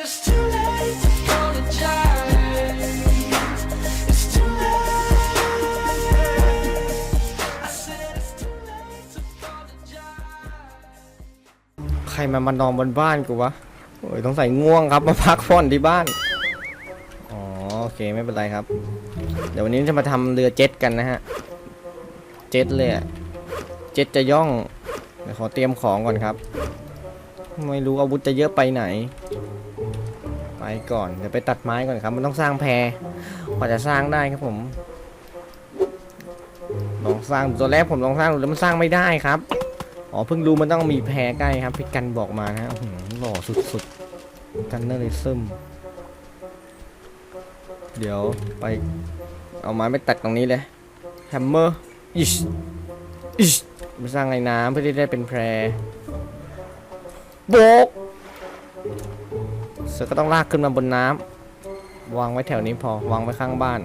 ใครมามานอนบนบ้านกูวะโอ้ยต้องใส่ง่วงครับมาพักผ่อนที่บ้าน อ๋อโอเคไม่เป็นไรครับ เดี๋ยววันนี้จะมาทำเรือเจ็ตกันนะฮะ เจ็ตเลยอะเจ็ตจะย่อง เดี๋ยวขอเตรียมของก่อนครับ ไม่รู้อาวุธจะเยอะไปไหน ก่อน เดี๋ยวไปตัดไม้ก่อนครับ มันต้องสร้างแพรกว่าจะสร้างได้ครับผม ลองสร้างตัวแรกผมลองสร้างดูแล้วมันสร้างไม่ได้ครับ อ๋อเพิ่งรู้มันต้องมีแพรใกล้ครับพี่กันบอกมานะฮะหล่อสุดๆกันเนอร์เลซึมเดี๋ยวไปเอาไม้ไปตัดตรงนี้เลยแฮมเมอร์อิชอิชมาสร้างในน้ำเพื่อที่ได้เป็นแพรโบก เสือก็ต้องลากขึ้นมาบนน้ำวางไว้แถวนี้พอวางไว้ข้างบ้าน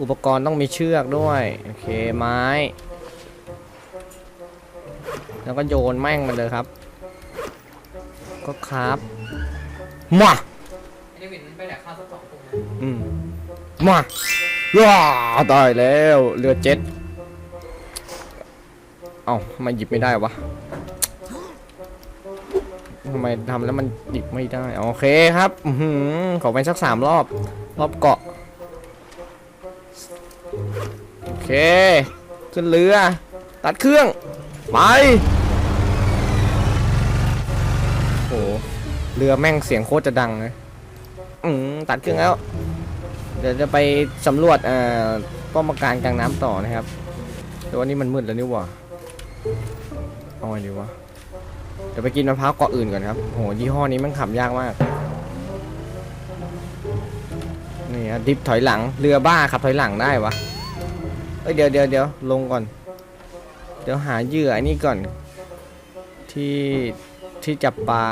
อุปกรณ์ต้องมีเชือกด้วยโอเคไม้ แล้วก็โยนแม่งมันเลยครับ ก็ครับมาไอ้เดวิดมันไปแดกข้าวสักสองถุงนะอืมมาว้าตายแล้วเรือเจ็ต เอ้าทำไมหยิบไม่ได้วะ ทำไมทำแล้วมันหยิบไม่ได้โอเคครับอืขอไปสักสามรอบ รอบเกาะโอเคขึ้นเรือ ตัดเครื่อง ไปโอ้โหเรือแม่งเสียงโคตรจะดังเลยอืมตัดเครื่องแล้ว เดี๋ยวจะไปสำรวจเอ่อป้อมปราการกลางน้ำต่อนะครับแต่วันนี้มันมืดแล้วนี่หว่าเอาไงดีวะ เดี๋ยวไปกินมะพร้าวเกาะอื่นก่อนครับโหยี่ห้อนี้มันขับยากมาก นี่ฮะดิฟถอยหลัง เรือบ้าขับถอยหลังได้วะเอ้ยเดี๋ยวเดี๋ยวเดี๋ยวลงก่อน เดี๋ยวหาเหยื่อไอ้นี่ก่อน ที่ที่จับปลา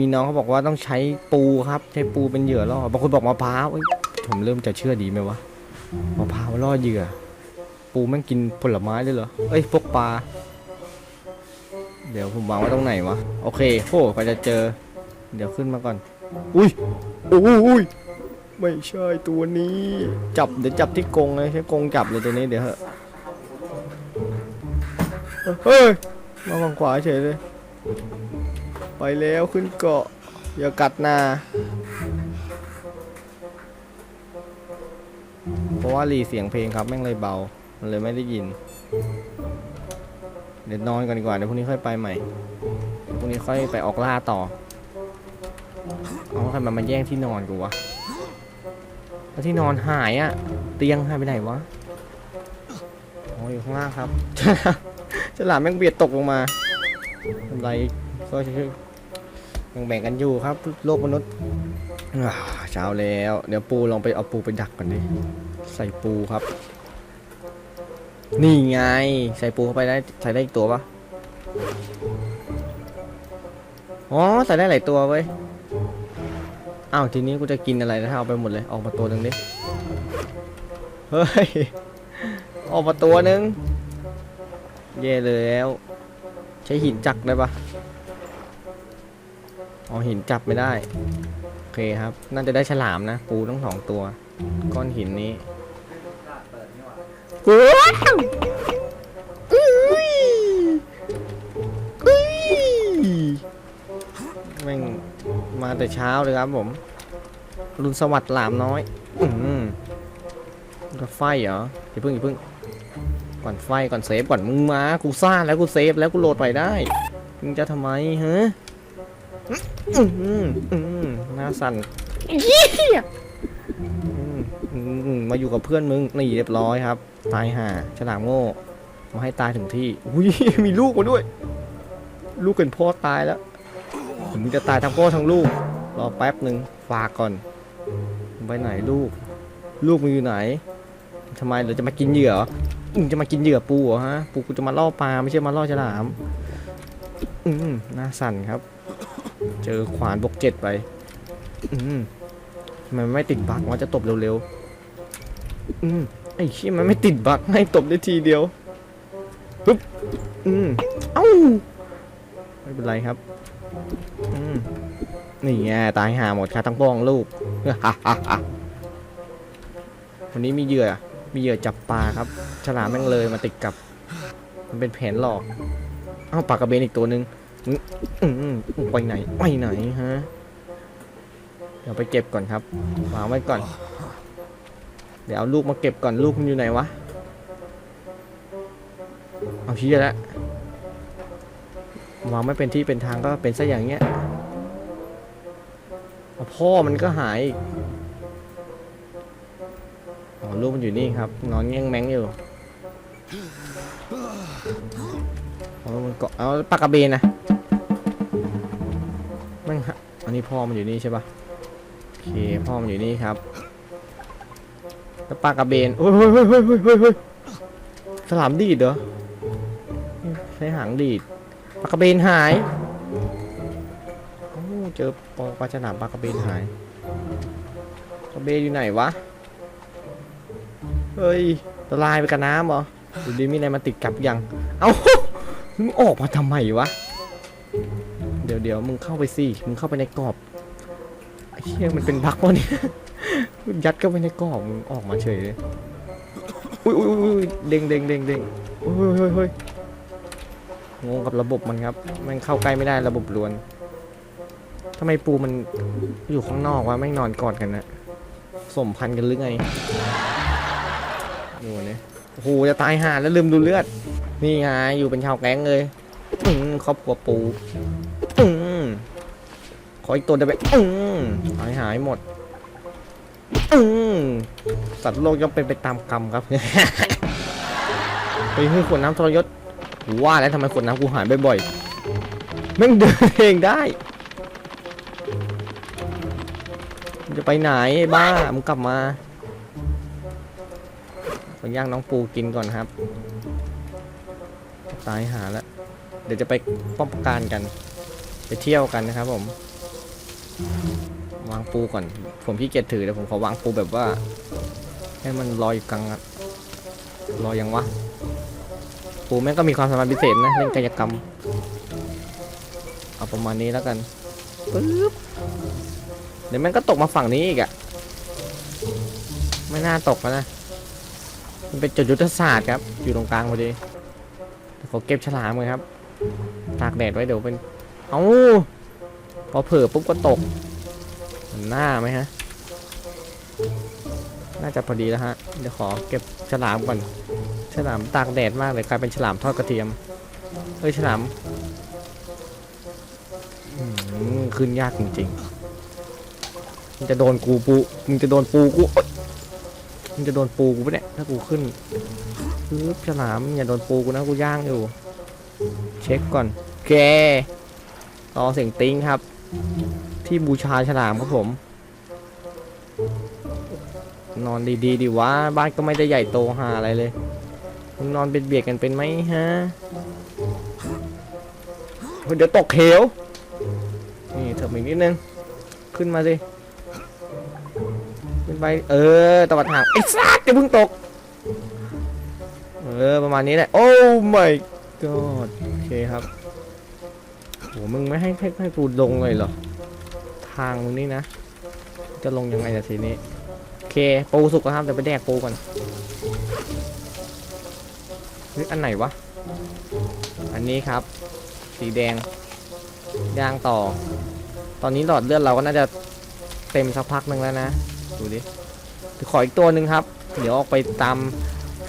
มีน้องเขาบอกว่าต้องใช้ปูครับ ใช้ปูเป็นเหยื่อล่อ บางคนบอกมะพร้าวเอ้ยผมเริ่มจะเชื่อดีไหมวะ มะพร้าวล่อเหยื่อ ปูแม่งกินผลไม้เลยเหรอ เอ้ยพวกปลา เดี๋ยวผมวางไว้ตรงไหนวะ โอเคโอ้ก็จะเจอ เดี๋ยวขึ้นมาก่อน อุ้ยโอ้ยอุ้ยไม่ใช่ตัวนี้ จับเดี๋ยวจับที่กรงเลยใช้กรงจับเลยตัวนี้เดี๋ยวเหอะเฮ้ยมาฝั่งขวาเฉยเลย ไปแล้วขึ้นเกาะ อย่ากัดนาเพราะว่ารีเสียงเพลงครับแม่งเลยเบา มันเลยไม่ได้ยิน เดี๋ยวนอนกันดีกว่าเดี๋ยวพรุ่งนี้ค่อยไปใหม่พรุ่งนี้ค่อยไปออกล่าต่อเอาใครมามาแย่งที่นอนกูวะแล้วที่นอนหายอะเตียงหายไปไหนวะอ๋ออยู่ข้างล่างครับฉลามแม่งเบียดตกลงมาทำไรก็คือยังแบ่งกันอยู่ครับ โลกมนุษย์เช้าแล้ว เดี๋ยวปูลองไปเอาปูไปดักก่อนดิ ใส่ปูครับ นี่ไง ใส่ปูเข้าไปได้ใส่ได้อีกตัวปะอ๋อใส่ได้หลายตัวเว้ยอ้าวทีนี้กูจะกินอะไรนะถ้าเอาไปหมดเลยออกมาตัวหนึ่งดิเฮ้ยออกมาตัวหนึ่งเย่เลยแล้ว ใช้หินจักได้ปะอ๋อหินจับไม่ได้ โอเคครับ น่าจะได้ฉลามนะ ปูทั้งสองตัว ก้อนหินนี้ ว้าวอุ้ยอุ้ยแม่งมาแต่เช้าเลยครับผมรุนสวัสดิ์หลามน้อย อืมก็ไฟเหรออย่าเพิ่งอย่าเพิ่ง ก่อนไฟก่อนเซฟก่อนมึงมา กูซ่าแล้วกูเซฟแล้วกูโหลดไปได้ มึงจะทำไมฮะอืมอืมหน้าสั่นเหี้ย อืมมาอยู่กับเพื่อนมึงนี่เรียบร้อยครับ ตายห่าฉลามโง่ มาให้ตายถึงที่อุ้ยมีลูกมาด้วย ลูกเป็นพ่อตายแล้วมึงจะตายทั้งพ่อทั้งลูก รอแป๊บหนึ่งฝากก่อน ไปไหนลูก ลูกมึงอยู่ไหนทำไมเราจะมากินเหยื่อมึงจะมากินเหยื่อปูเหรอฮะ ปูกูจะมาล่อปลาไม่ใช่มาล่อฉลาม อืมหน้าสั่นครับ เจอขวานบกเจ็ดไป อืมทำไมมันไม่ติดบักว่าจะตบเร็วๆ อืมไอ้ขี้มันไม่ติดบักให้ตบได้ทีเดียวปึ๊บอืมเอ้าไม่เป็นไรครับอืมนี่ไงตายหาหมดค่ะทั้งป้องลูกวันนี้มีเหยื่อ มีเหยื่อจับปลาครับ ฉลามแม่งเลยมาติดกับ มันเป็นแผนหลอก เอ้าปลากระเบนอีกตัวหนึ่งมึงอืมมึงไปไหนไปไหนฮะ เดี๋ยวไปเก็บก่อนครับวางไว้ก่อน เดี๋ยวเอาลูกมาเก็บก่อนลูกมันอยู่ไหนวะ เอาชี้แล้ววางไม่เป็นที่เป็นทางก็เป็นซะอย่างเงี้ยพ่อมันก็หายอีกอ๋อลูกมันอยู่นี่ครับ นอนแง่งแมงอยู่เอามันเกาะเอาปลากระเบนนะแม่งฮะอันนี้พ่อมันอยู่นี่ใช่ปะโอเคพ่อมันอยู่นี่ครับ แล้วปลากระเบนโอ้ยเฮ้ยเฮ้ยเฮ้ยเฮ้ยเฮ้ยเฮ้ยสลามดีดเหรอใช้หางดีดปลากระเบนหายโอ้เจอปอปลาฉลามปลากระเบนหายกระเบนอยู่ไหนวะ เฮ้ยละลายไปกับน้ำเหรอดูดิมีอะไรมาติดกับยัง เอ้ามึงออกมาทำไมวะ เดี๋ยวเดี๋ยวมึงเข้าไปสิ มึงเข้าไปในกรอบไอ้เหี้ยมันเป็นบั๊กวะเนี่ย ยัดเข้าไปในกรอบมึงออกมาเฉยเลยอุ้ยอุ้ยอุ้ยเด้งเด้งเด้งเด้งเฮ้ยเฮ้ยเฮ้ยงงกับระบบมันครับมันเข้าใกล้ไม่ได้ระบบลวนทำไมปูมันอยู่ข้างนอกวะไม่งนอนกอดกันนะสมพันธ์กันหรือไงดูนี่โอ้โหจะตายห่าแล้วลืมดูเลือด นี่ไงอยู่เป็นชาวแก๊งเลยอืมครอบครัวปูอืมขออีกตัวได้ไหมอืมหายหายหมด อืมสัตว์โลกย่อมเป็นไปตามกรรมครับ ไปให้ขวดน้ำทรยศว่าแล้วทำไมขวดน้ำกูหายบ่อยๆแม่งเดินเองได้จะไปไหนไอ้บ้ามึงกลับมาขอย่างน้องปูกินก่อนครับ ตายหาแล้วเดี๋ยวจะไปป้อมปราการกัน ไปเที่ยวกันนะครับผม วางปูก่อน ผมพี่เกียจถือเดี๋ยวผมขอวางปูแบบว่า ให้มันลอยกลางลอยยังวะ ปูแม่งก็มีความสามารถพิเศษนะเล่นกายกรรม เอาประมาณนี้แล้วกันปึ๊บเดี๋ยวแม่งก็ตกมาฝั่งนี้อีกอะไม่น่าตกนะ มันเป็นจุดยุทธศาสตร์ครับ อยู่ตรงกลางพอดีขอเก็บฉลามเลยครับ ตากแดดไว้เดี๋ยวเป็น เอาพอเผลอปุ๊บก็ตก หน้าไหมฮะ น่าจะพอดีแล้วฮะ เดี๋ยวขอเก็บฉลามก่อน ฉลามตากแดดมากเลยกลายเป็นฉลามทอดกระเทียมเฮ้ยฉลามขึ้นยากจริงๆ มันจะโดนกูปูมึงจะโดนปูกูมันจะโดนปูกูปะเนี่ย ถ้ากูขึ้นปึ๊บฉลามอย่าโดนปูกูนะกูย่างอยู่ เช็คก่อนแกรอเสียงติ้งครับ ที่บูชาฉลามครับผม นอนดีๆดีวะบ้านก็ไม่ได้ใหญ่โตหาอะไรเลยมึงนอนเบียดๆกันเป็นไหมฮะเฮ้ยเดี๋ยวตกเหวนี่เถิบอีกนิดนึง ขึ้นมาสิขึ้นไปเออตะวัดหางไอ้สัสจะเพิ่งตก เออ ประมาณนี้แหละ โอ้ my god โอเคครับโหมึงไม่ให้ให้ให้กูลงเลยเหรอ ทางมึงนี่นะ จะลงยังไงล่ทีนี้โอเคปูสุกแล้วครับเดี๋ยวไปแดกปูก่อนเฮ้ยอันไหนวะ อันนี้ครับ สีแดงย่างต่อ ตอนนี้หลอดเลือดเราก็น่าจะเต็มสักพักหนึ่งแล้วนะ ดูดิขออีกตัวหนึ่งครับ เดี๋ยวออกไปตาม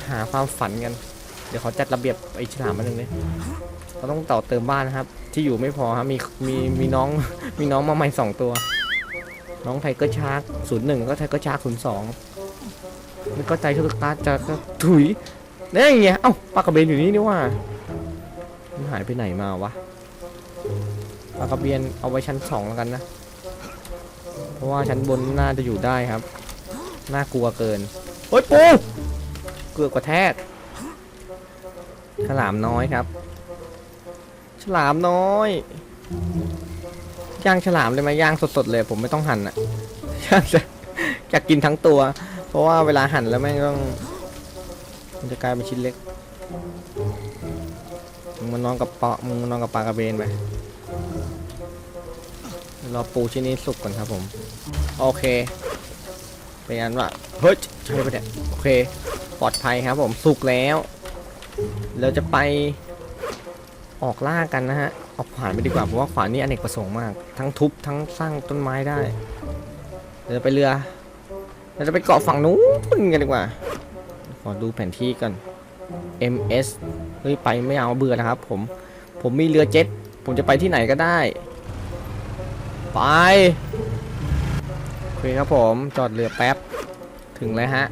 หาความฝันกัน เดี๋ยวขอจัดระเบียบไอ้ฉลามมาหนึ่งเลย เราต้องต่อเติมบ้านนะครับ ที่อยู่ไม่พอครับมีมีมีน้องมีน้องมาใหม่สองตัว น้องไทเกอร์ชาร์กศูนย์หนึ่งก็ไทเกอร์ชาร์กศูนย์สองไม่ก็ใจทุกตาจะถุยนี่ไงเอ้าปลากระเบนอยู่นี่นี่ว่ามันหายไปไหนมาวะปลากระเบนเอาไว้ชั้นสองแล้วกันนะ เพราะว่าชั้นบนน่าจะอยู่ได้ครับ น่ากลัวเกินเฮ้ยปูเกือบกระแทกฉลามน้อยครับ ฉลามน้อย ย่างฉลามเลยไหมย่างสดๆเลย ผมไม่ต้องหั่นอะย่างจะอยากกินทั้งตัว เพราะว่าเวลาหั่นแล้วแม่งต้องมันจะกลายเป็นชิ้นเล็กมึงมานอนกับปลามึงมานอนกับปลากระเบนไปรอปูชิ้นนี้สุกก่อนครับผม โอเค เป็นอันว่าเฮ้ยใช่ปะเนี่ยโอเค ปลอดภัยครับผมสุกแล้ว เราจะไป ออกล่ากันนะฮะเออกขวานไปดีกว่าเพราะว่าขวานนี่อเนกประสงค์มาก ทั้งทุบทั้งสร้างต้นไม้ได้เดี๋ยวไปเรือเราจะไปเกาะฝั่งนู้นกันดีกว่า ขอดูแผนที่ก่อน MS เฮ้ยไปไม่เอาเบื่อนะครับ ผม ผมมีเรือเจ็ต ผมจะไปที่ไหนก็ได้ ไปโอเคครับผมจอดเรือแป๊บ ถึงแล้วฮะ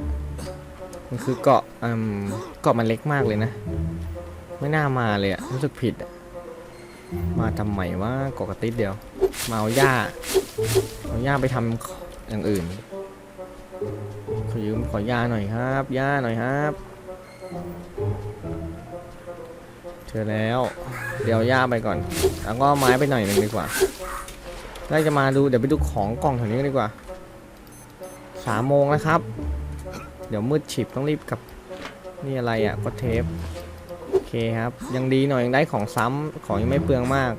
มันคือเกาะอืมเกาะมันเล็กมากเลยนะ ไม่น่ามาเลยอะรู้สึกผิดอะมาทำไมว่าเกาะกระติดเดียว มาเอาหญ้า เอาหญ้าไปทำอย่างอื่น ขอยืมขอหญ้าหน่อยครับหญ้าหน่อยครับเจอแล้ว เดี๋ยวหญ้าไปก่อน แล้วก็ไม้ไปหน่อยหนึ่งดีกว่าได้จะมาดูเดี๋ยวไปดูของกล่องแถวนี้ดีกว่าสามโมงแล้วครับ เดี๋ยวมืดฉิบต้องรีบกลับ นี่อะไรอะก็เทป โอเคครับ ยังดีหน่อยยังได้ของซ้ำของยังไม่เปลืองมาก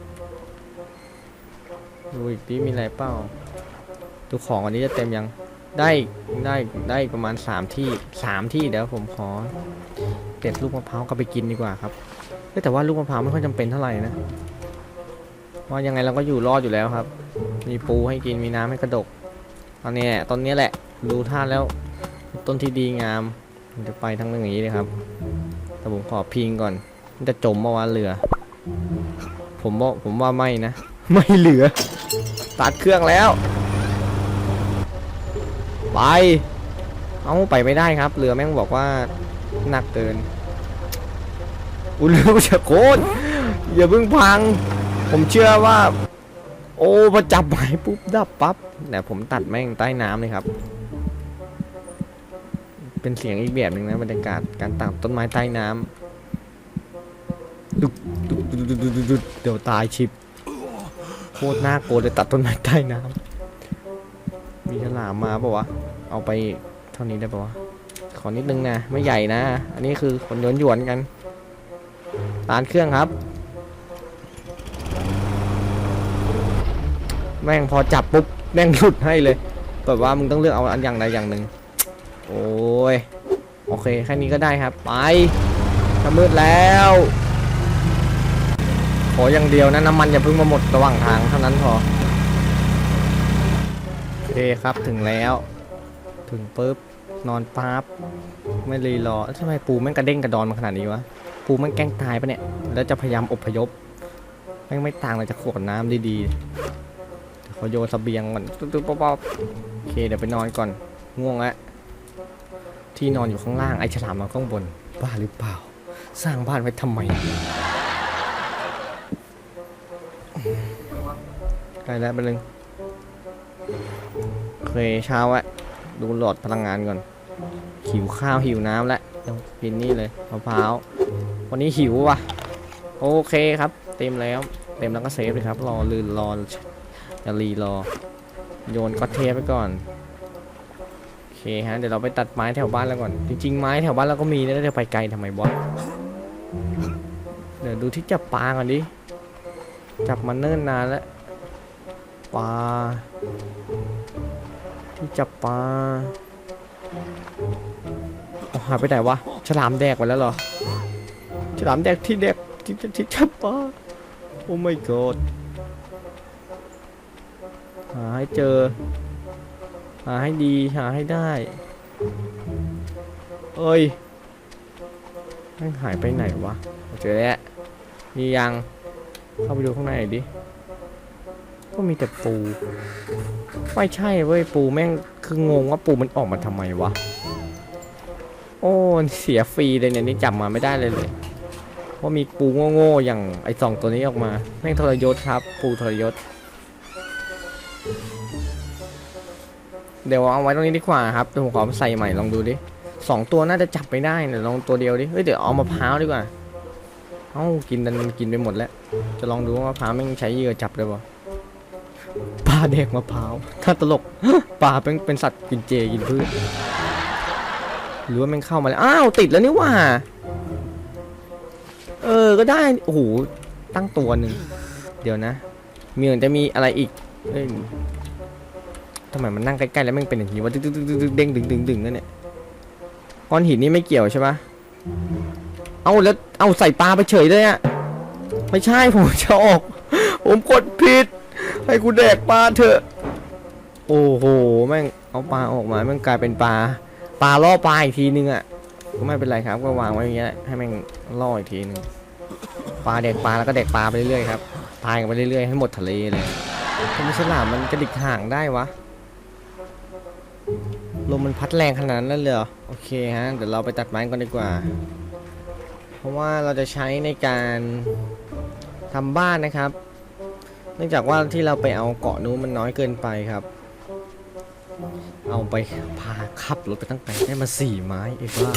ดูอีกทีมีอะไรเปล่าดูของวันนี้จะเต็มยังได้ได้ได้ประมาณ 3 ที่ 3 ที่เดี๋ยวผมขอเด็ดลูกมะพร้าวกลับไปกินดีกว่าครับแต่ว่าลูกมะพร้าวไม่ค่อยจำเป็นเท่าไหร่นะเพรายังไงเราก็อยู่รอดอยู่แล้วครับ มีปูให้กินมีน้ำให้กระดกตอนนี้ตอนนี้แหละ ดูท่าแล้ว ต้นที่ดีงามจะไปทั้งเรื่องอย่างนี้เลยครับ แต่ผมขอพิงก่อน มันจะจมเมื่อวานเรือ ผมว่าผมว่าไม่นะ ไม่เหลือ ตัดเครื่องแล้ว ไป เอาไปไม่ได้ครับ เรือแม่งบอกว่าหนักเกิน อุยเรือจะโคตรอย่าเพิ่งพัง ผมเชื่อว่า โอ้พอจับไม้ปุ๊บดับปั๊บแต่ผมตัดแม่งใต้น้ำเลยครับ เป็นเสียงอีกแบบหนึ่งนะบรรยากาศการตัดต้นไม้ใต้น้ำดุกดุดุกดุดดุดเดี๋ยวตายชิบโคตรน่ากลัวเลยตัดต้นไม้ใต้น้ำมีฉลามมาปะวะเอาไปเท่านี้ได้ปะวะขอนิดนึงนะไม่ใหญ่นะ อันนี้คือคนโยนหยวนกันตานเครื่องครับ แม่งพอจับปุ๊บแม่งหลุดให้เลยแบบว่ามึงต้องเลือกเอาอันอย่างใดอย่างหนึ่ง โอ้ย โอเค แค่นี้ก็ได้ครับ ไปจะมืดแล้ว ขออย่างเดียวนะ น้ำมันอย่าเพิ่งมาหมดระหว่างทางเท่านั้นพอ โอเคครับถึงแล้ว ถึงปุ๊บ นอนปั๊บ ไม่รีรอทำไมปูแม่งกระเด้งกระดอนมาขนาดนี้วะ ปูแม่งแกล้งตายปะเนี่ย แล้วจะพยายามอพยพแม่งไม่ต่างเลยจะขวดน้ำดีๆเขาโยนเสบียงก่อนตุ๊บๆป๊อโอเคเดี๋ยวไปนอนก่อนง่วงแล้ว ที่นอนอยู่ข้างล่างไอ้ฉลามนอนข้างบน บ้าหรือเปล่า สร้างบ้านไว้ทำไมใกล้แล้วไปบนึงเคยเช้าอะดูหลอดพลังงานก่อน หิวข้าวหิวน้ำแล้วเดี๋ยวกินนี่เลยมะพร้าว วันนี้หิวว่ะ โอเคครับ เต็มแล้ว เต็มแล้วก็เซฟเลยครับ รอลืนรออย่ารีรอ โยนก็เทปไปก่อน คฮะเดี๋ยวเราไปตัดไม้แถวบ้านแล้วก่อน จริงๆไม้แถวบ้านเราก็มีนะแล้วจะไปไกลทำไมบอสเดี๋ยวดูที่จับปลาก่อนดิจับมาเนิ่นนานแล้วปลาที่จับปลาหายไปไหนวะฉลามแดกไปแล้วเหรอฉลามแดกที่แดกที่ที่จับปลาโอ้ my god หาให้เจอ หาให้ดีหาให้ได้เอ้ยแม่งหายไปไหนวะเจอแล้วมียังเข้าไปดูข้างในดิก็มีแต่ปู ไม่ใช่เว้ยปูแม่งคืองงว่าปูมันออกมาทำไมวะ โอ้เสียฟรีเลยเนี่ยนี่จับมาไม่ได้เลยเลยว่ามีปูโง่ๆอย่างไอสองตัวนี้ออกมา แม่งทรยศครับ ปูทรยศ เดี๋ยวเอาไว้ตรงนี้ดีกว่าครับเดี๋ยวผมขอใส่ใหม่ลองดูดิสองตัวน่าจะจับไม่ได้เดี๋ยวลองตัวเดียวดิเฮ้ยเดี๋ยวเอามะพร้าวดีกว่าเอ้ากินดันกินไปหมดแล้ว จะลองดูว่ามะพร้าวแม่งใช้เหยื่อจับได้ปะปลาแดกมะพร้าวถ้าตลกปลาเป็นเป็นสัตว์กินเจกินพืชหรือว่าแม่งเข้ามาแล้วอ้าวติดแล้วนี่ว่า เออก็ได้โอ้โหตั้งตัวหนึ่งเดี๋ยวนะมีเหมือนจะมีอะไรอีกเอ้ย ทำไมมันนั่งใกล้ๆแล้วมันเป็นอย่างนี้วะดึกดึกดึกดึกเด้งดึงดึงดึงนั่นเนี่ยก้อนหินนี่ไม่เกี่ยวใช่ปะเอาแล้วเอาใส่ปลาไปเฉยเลยอะไม่ใช่ผมจะออก ผมกดผิด ให้กูแดกปลาเถอะ โอ้โหแม่งเอาปลาออกมาแม่งกลายเป็นปลาปลาล่อปลาอีกทีนึงอะก็ไม่เป็นไรครับก็วางไว้อย่างเงี้ยให้แม่งล่ออีกทีนึงปลาแดกปลาแล้วก็แดกปลาไปเรื่อยๆครับพายกันไปเรื่อยๆให้หมดทะเลเลยทำไมฉลามมันกระดิกห่างได้วะ ลมมันพัดแรงขนาดนั้นเลยเหรอ โอเคฮะ เดี๋ยวเราไปตัดไม้ก่อนดีกว่า เพราะว่าเราจะใช้ในการทำบ้านนะครับ เนื่องจากว่าที่เราไปเอาเกาะนู้นมันน้อยเกินไปครับ เอาไปพาขับรถไปตั้งไกลได้มาสี่ไม้เอกว่า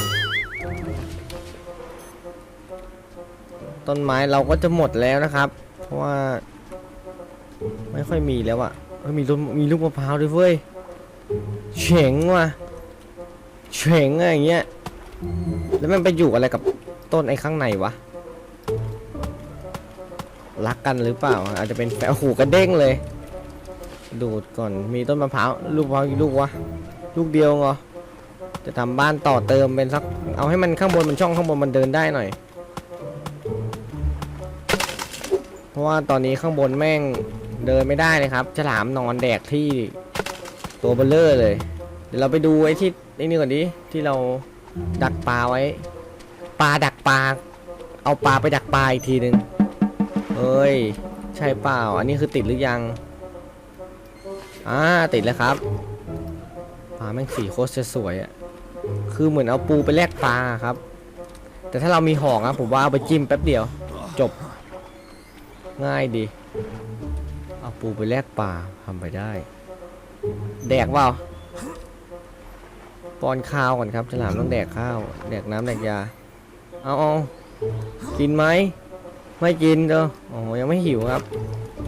ต้นไม้เราก็จะหมดแล้วนะครับ เพราะว่า ไม่ค่อยมีแล้วอะเอ้ยมีลูกมีลูกมะพร้าวด้วยเว้ย เฉงว่ะเฉงอะอย่างเงี้ยแล้วมันไปอยู่อะไรกับต้นไอ้ข้างในวะรักกันหรือเปล่า อาจจะเป็นแฟนโอ้โหกระเด้งเลย ดูดก่อนมีต้นมะพร้าวลูกมะพร้าวกี่ลูกวะลูกเดียวเหรอจะทำบ้านต่อเติมเป็นสักเอาให้มันข้างบนมันช่องข้างบนมันเดินได้หน่อย เพราะว่าตอนนี้ข้างบนแม่งเดินไม่ได้เลยครับฉลามนอนแดกที่ ตัวเบลเลอร์เลย เดี๋ยวเราไปดูไอ้ที่ไอ้นี่ก่อนดิที่เราดักปลาไว้ปลาดักปลาเอาปลาไปดักปลาอีกทีหนึ่งเอ้ย ใช่เปล่า อันนี้คือติดหรือยังอ่าติดแล้วครับปลาแม่งสีโคตรจะสวยอะคือเหมือนเอาปูไปแลกปลาครับ แต่ถ้าเรามีหอกนะผมว่าเอาไปจิ้มแป๊บเดียว จบ ง่ายดี เอาปูไปแลกปลาทำไปได้ แดกเปล่าป้อนข้าวก่อนครับฉลามต้องแดกข้าว แดกน้ำแดกยา เอาเอากินไหม ไม่กินเด้อโอ้ยังไม่หิวครับ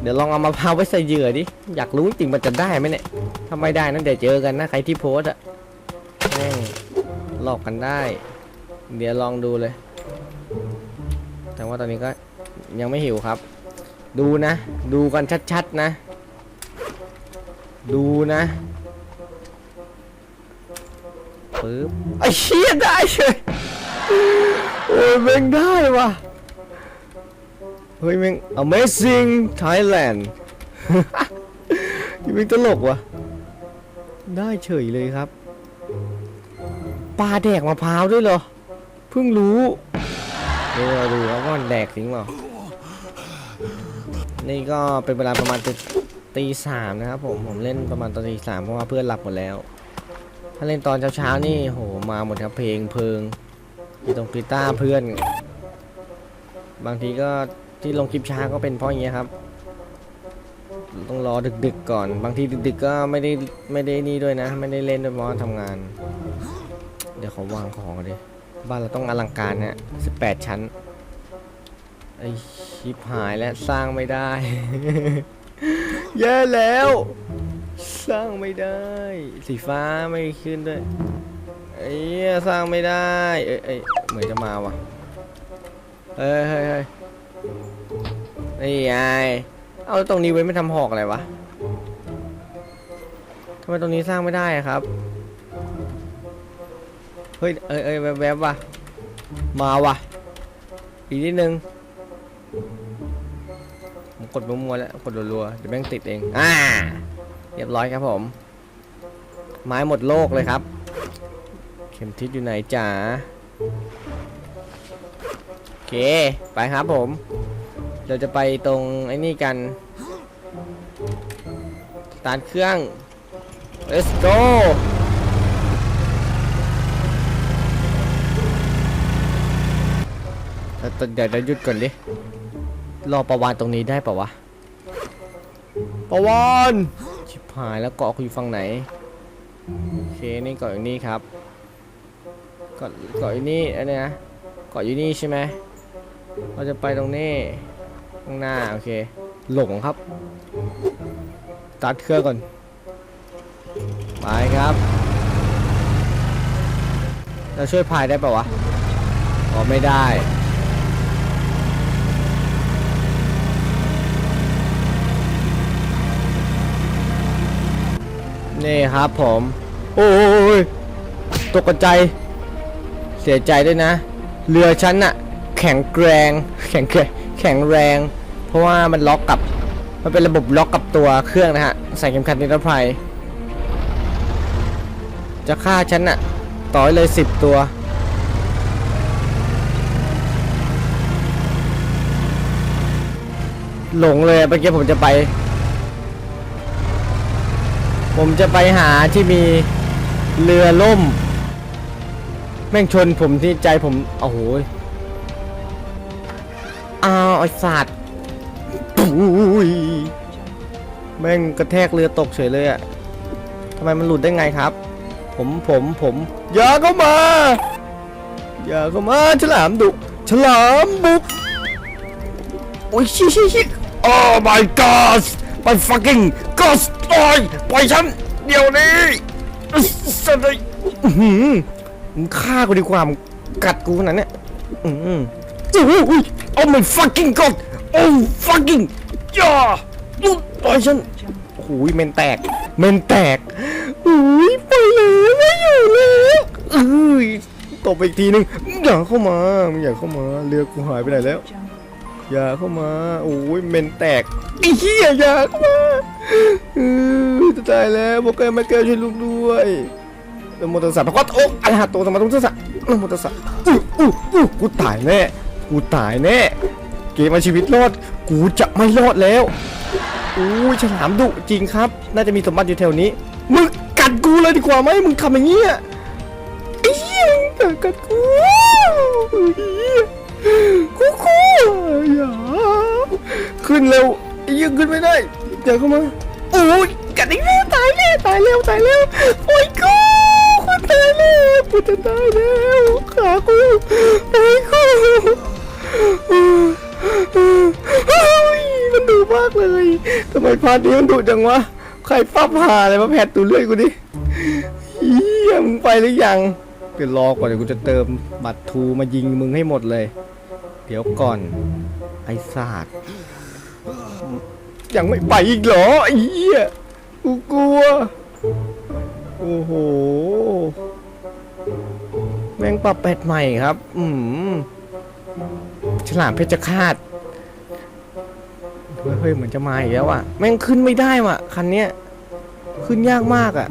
เดี๋ยวลองเอามะพร้าวไว้ใส่เหยื่อดิ อยากรู้จริงมันจะได้ไหมเนี่ยถ้าไม่ได้นั่นเดี๋ยวเจอกันนะใครที่โพสอะแม่งหลอกกันได้ เดี๋ยวลองดูเลย แต่ว่าตอนนี้ก็ยังไม่หิวครับ ดูนะ ดูกันชัดๆนะ ดูนะปึ๊บไอ้เชี่ยได้เฉยโอ้ยแม่งได้ว่ะเฮ้ยแม่ง Amazing Thailand ยังแม่งตลกว่ะ ได้เฉยเลยครับ ปลาแดกมะพร้าวด้วยเหรอ เพิ่งรู้เดี๋ยวเราดูว่ามันแดกจริงเปล่านี่ก็เป็นเวลาประมาณตี ตีสามนะครับผมผมเล่นประมาณตอนตีสามเพราะว่าเพื่อนหลับหมดแล้ว ถ้าเล่นตอนเช้าๆนี่โหมาหมดครับเพลงเพลิงมีตรงกีตาร์เพื่อน บางทีก็ที่ลงคลิปช้าก็เป็นเพราะอย่างเงี้ยครับ ต้องรอดึกๆก่อน บางทีดึกๆก็ไม่ได้ไม่ได้นี่ด้วยนะ ไม่ได้เล่นด้วยเพราะว่าทำงาน เดี๋ยวขอวางของก่อนดิบ้านเราต้องอลังการเนี่ย18ชั้นไอชิบหายแล้วสร้างไม่ได้ แย่แล้ว สร้างไม่ได้ สีฟ้าไม่ขึ้นด้วยไอ้เหี้ยสร้างไม่ได้ เอ้ยเอ้ยเหมือนจะมาว่ะเฮ้ยเฮ้ยเฮ้ยนี่ไงเอาตรงนี้ไว้ไม่ทำหอกอะไรวะทำไมตรงนี้สร้างไม่ได้อะครับ เฮ้ยเอ้ยเอ้ยแวบแวบว่ะ มาว่ะอีกนิดนึง กดมัวๆแล้วกดรัวๆเดี๋ยวแม่งติดเองอ่าเรียบร้อยครับผม ไม้หมดโลกเลยครับ เข็มทิศอยู่ไหนจ๋าโอเคไปครับผม เราจะไปตรงไอ้นี่กันตาร์ทเครื่อง let's go เดี๋ยวเดี๋ยวเดี๋ยวหยุดก่อนดิ รอประวานตรงนี้ได้ปะวะประวานชิบหายแล้วเกาะกูอยู่ฝั่งไหนโอเคนี่เกาะอยู่นี่ครับเกาะเกาะอยู่นี่อันเนี้ยนะเกาะอยู่นี่ใช่ไหมเราจะไปตรงนี้ข้างหน้าโอเคหลงครับตัดเครื่องก่อนไปครับเราช่วยพายได้ปะวะอ๋อไม่ได้ นี่ครับผม โอ้ยตกใจ เสียใจด้วยนะ เรือฉันน่ะ แข็งแกรงแข็งแกรงแข็งแรง เพราะว่ามันล็อกกับ มันเป็นระบบล็อกกับตัวเครื่องนะฮะ ใส่เข็มขัดนิรภัย จะฆ่าฉันน่ะ ต่อยเลยสิบตัวหลงเลยเมื่อกี้ผมจะไป ผมจะไปหาที่มีเรือล่ม แม่งชนผมที่ใจผม โอ้โหยอ้าวไอ้สัตว์อุ้ยแม่งกระแทกเรือตกเฉยเลยอะทำไมมันหลุดได้ไงครับ ผมผมผมอย่าเข้ามาอย่าเข้ามาฉลามดุฉลามบุกโอ้ยชิชิชิ Oh my god my fucking god โอ้ยปล่อยฉันเดี๋ยวนี้สัตว์เลยอื้อหือมึงฆ่ากูดีกว่ามึงกัดกูขนาดเนี้ยอืมโอ้ย Oh my fucking god Oh fucking ย่าอุ๊ยปล่อยฉันโอ้โหเมนแตก เมนแตกอุ้ยไปเลยไม่อยู่แล้วเอ้ยตบไปอีกทีนึงอย่าเข้ามามึงอย่าเข้ามาเรือกูหายไปไหนแล้ว อย่าเข้ามาโอ้ยเมนแตกไอ้เหี้ยอย่าเข้ามาจะตายแล้วบอกแกไม่แกช่วยลูกด้วยนโมตัสสะพระก็โอ้อะระหะโตสมมาสัมพุทธัสสะนโมตัสสะอู้อู้อู้กูตายแน่กูตายแน่เกมเอาชีวิตรอด กูจะไม่รอดแล้วอู้ยฉลามดุจริงครับ น่าจะมีสมบัติอยู่แถวนี้มึงกัดกูเลยดีกว่าไหมมึงทำอย่างเงี้ยไอ้เหี้ยมึงกัดกู ขึ้นไม่ได้อย่าเข้ามาโอ้ยกัดอีกแล้วตายแล้วตายแล้วตายแล้วโอ้ยกูกูตายแล้วกูจะตายแล้วขากูโอ้ยกูโอ้ยมันดุมากเลยทำไมพาร์ทนี้มันดุจังวะใครฟ้าผ่าอะไรมาแผดตูเลื่อยกูดิเฮียมึงไปหรือยังเดี๋ยวรอก่อนเดี๋ยวกูจะเติมบัตรทูมายิงมึงให้หมดเลย เดี๋ยวก่อนไอ้ศาสตร์ ยังไม่ไปอีกเหรอไอ้เหี้ยกูกลัว โอ้โห แม่งปรับแปดใหม่ครับ อืมฉลามเพชรฆาตเฮ้ยเหมือนจะมาอีกแล้วอะ แม่งขึ้นไม่ได้ว่ะ คันเนี้ย ขึ้นยากมากอะ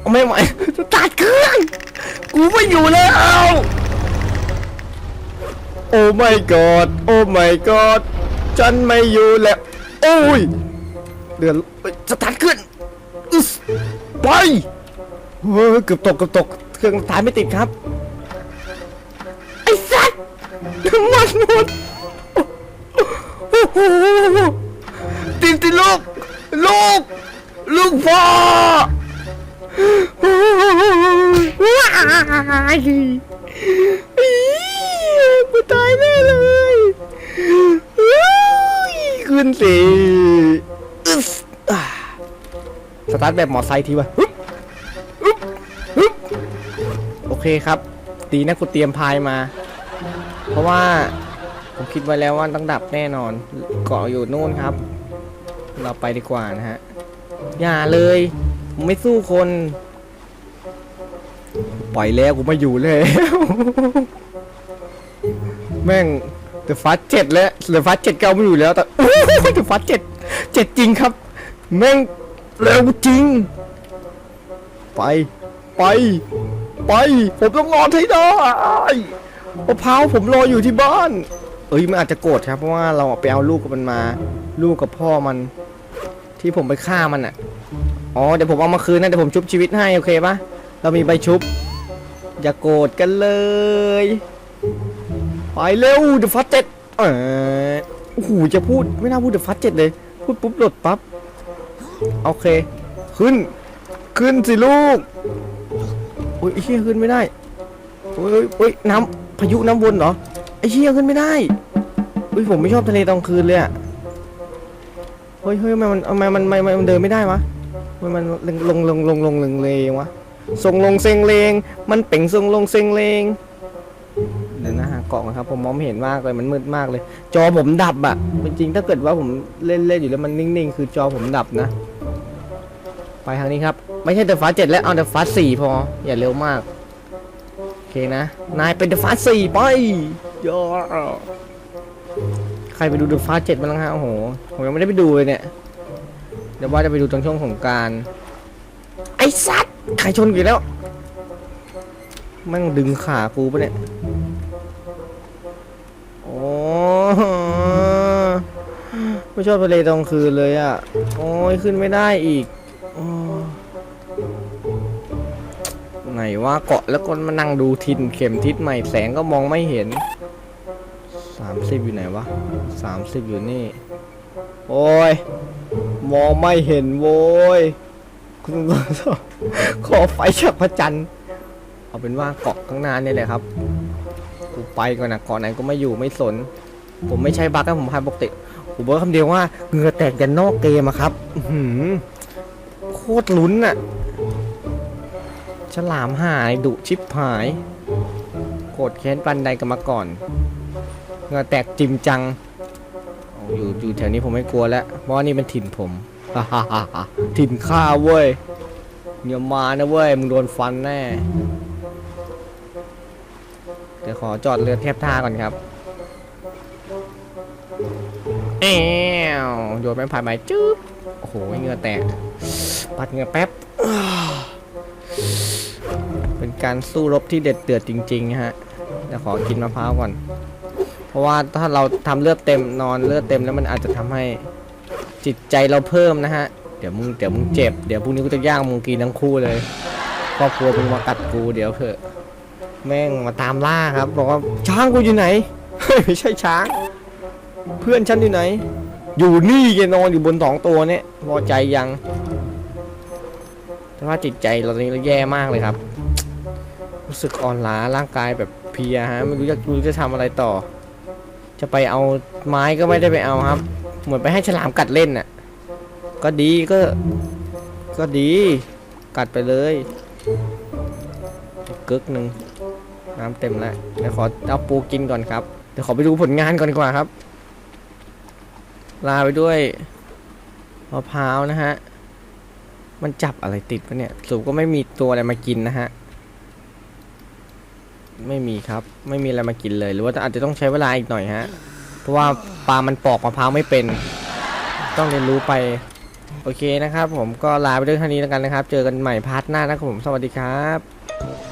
เอาไม่ไหวจะตัดเครื่อง กูไม่อยู่แล้ว โอ้ my god โอ้ my god ฉันไม่อยู่แล้ว โอ้ยเดือนเอ้ยสตาร์ทขึ้นอึสไปเฮ้ยเกือบตกเกือบตก เครื่องสตาร์ทไม่ติดครับ ไอ้สัตว์น้ำมันหมดโอ้โหติดติดลูก ลูก ลูกพ่อว้ายกูตายแน่เลย ขึ้นสิอึ๊สอ่าสตาร์ทแบบมอไซค์ทีวะฮึบฮึบฮึบโอเคครับดีนะกูเตรียมพายมา เพราะว่าผมคิดไว้แล้วว่าต้องดับแน่นอน เกาะอยู่นู่นครับ เราไปดีกว่านะฮะ อย่าเลยผมไม่สู้คน ปล่อยแล้วกูไม่อยู่แล้ว แม่ง เดอะฟัสเจ็ดแล้วเดอะฟัสเจ็ดเก้าไม่อยู่แล้วแต่โอ้เดอะฟัสเจ็ดเจ็ดจริงครับ แม่งเร็วจริง ไป ไป ไป ผมต้องนอนให้ได้มะพร้าวผมรออยู่ที่บ้าน เอ้ยมันอาจจะโกรธครับ เพราะว่าเราไปเอาลูกกับมันมา ลูกกับพ่อมัน ที่ผมไปฆ่ามันอะ อ๋อเดี๋ยวผมเอามาคืนนะเดี๋ยวผมชุบชีวิตให้โอเคปะเรามีใบชุบ อย่าโกรธกันเลย ไปเร็วเดอะฟัสเจ็ดเออโอ้โหจะพูดไม่น่าพูดเดอะฟัสเจ็ดเลย พูดปุ๊บหลดปั๊บโอเค ขึ้น ขึ้นสิลูกโอ้ยไอ้เหี้ยขึ้นไม่ได้โอ้ยโอ้ยน้ำพายุน้ำวนเหรอไอ้เหี้ยขึ้นไม่ได้เฮ้ยผมไม่ชอบทะเลตอนคืนเลยอะเฮ้ยเฮ้ยทำไมมันทำไมมันทำไมมันเดินไม่ได้วะทำไมมันลงลงลงลงลงเลงวะทรงลงเซงเลงมันเป่งทรงลงเซงเลง เกาะนะครับ ผมมองไม่เห็นมากเลยมันมืดมากเลย จอผมดับอะจริงๆถ้าเกิดว่าผมเล่นเล่นอยู่แล้วมันนิ่งๆ คือจอผมดับนะ ไปทางนี้ครับ ไม่ใช่เดอะฟาสเจ็ดแล้วเอาเดอะฟาสสี่พอ อย่าเร็วมากโอเคนะ นายเป็นเดอะฟาสสี่ไปย่อใครไปดูเดอะฟาสเจ็ดมาแล้วฮะโอ้โหผมยังไม่ได้ไปดูเลยเนี่ยเดี๋ยวว่าจะไปดูตอนช่วงของการไอ้สัตว์ใครชนกี่แล้วแม่งดึงขากูปะเนี่ย ไม่ชอบทะเลตอนกลางคืนเลยอะ โอ้ยขึ้นไม่ได้อีกอไหนว่าเกาะแล้วก็มานั่งดูทิศเข็มทิศใหม่แสงก็มองไม่เห็นสามสิบอยู่ไหนวะสามสิบอยู่นี่ โอ้ย มองไม่เห็นโว้ย คุณขอไฟจากพระจันทร์เอาเป็นว่าเกาะข้างหน้านี่แหละครับ ไปก่อนนะเกาะไหนก็ไม่อยู่ไม่สน ผมไม่ใช่บั๊กนะผมพายปกติผมบอกคำเดียวว่าเหงื่อแตกยันนอกเกมอะครับหือโคตรลุ้นอะฉลามหายดุชิบหายโกรธแค้นปันใดกันมาก่อนเหงื่อแตกจิมจัง อยู่อยู่แถวนี้ผมไม่กลัวแล้วเพราะว่านี่เป็นถิ่นผมถิ่นข้าเว้ยอย่ามานะเว้ยมึงโดนฟันแน่ ดี๋ยวขอจอดเรือเทียบท่าก่อนครับแอวโยนไม้พายไปจึ๊บโอ้โหเหงื่อแตก ปัดเหงื่อแป๊บ เป็นการสู้รบที่เด็ดเดือดจริงๆฮะเดี๋ยวขอกินมะพร้าวก่อน เพราะว่าถ้าเราทำเลือดเต็มนอนเลือดเต็มแล้วมันอาจจะทำให้จิตใจเราเพิ่มนะฮะ เดี๋ยวมึงเดี๋ยวมึงเจ็บ เดี๋ยวพรุ่งนี้กูจะย่างมึงกินทั้งคู่เลยครอบครัวมึงมากัดกูเดี๋ยวเถอะ แม่งมาตามล่าครับ บอกว่าช้างกูอยู่ไหนไม่ใช่ช้าง เพื่อนฉันอยู่ไหน อยู่นี่แกนอนอยู่บนสองตัวเนี่ยพอใจยังแต่ว่าจิตใจเราตอนนี้เราแย่มากเลยครับ รู้สึกอ่อนล้าร่างกายแบบเพียฮะไม่รู้จะรู้จะทำอะไรต่อ จะไปเอาไม้ก็ไม่ได้ไปเอาครับ เหมือนไปให้ฉลามกัดเล่นน่ะ ก็ดีก็ ก็ดี กัดไปเลยกึกหนึ่ง น้ำเต็มแล้วเดี๋ยวขอเอาปูกินก่อนครับเดี๋ยวขอไปดูผลงานก่อนดีกว่าครับ ลาไปด้วยมะพร้าวนะฮะ มันจับอะไรติดปะเนี่ยสรุก็ไม่มีตัวอะไรมากินนะฮะ ไม่มีครับ ไม่มีอะไรมากินเลย หรือว่าอาจจะต้องใช้เวลาอีกหน่อยฮะ เพราะว่าปลามันปอกมะพร้าวไม่เป็น ต้องเรียนรู้ไป โอเคนะครับ ผมก็ลาไปด้วยเท่านี้แล้วกันนะครับ เจอกันใหม่พาร์ทหน้านะครับผม สวัสดีครับ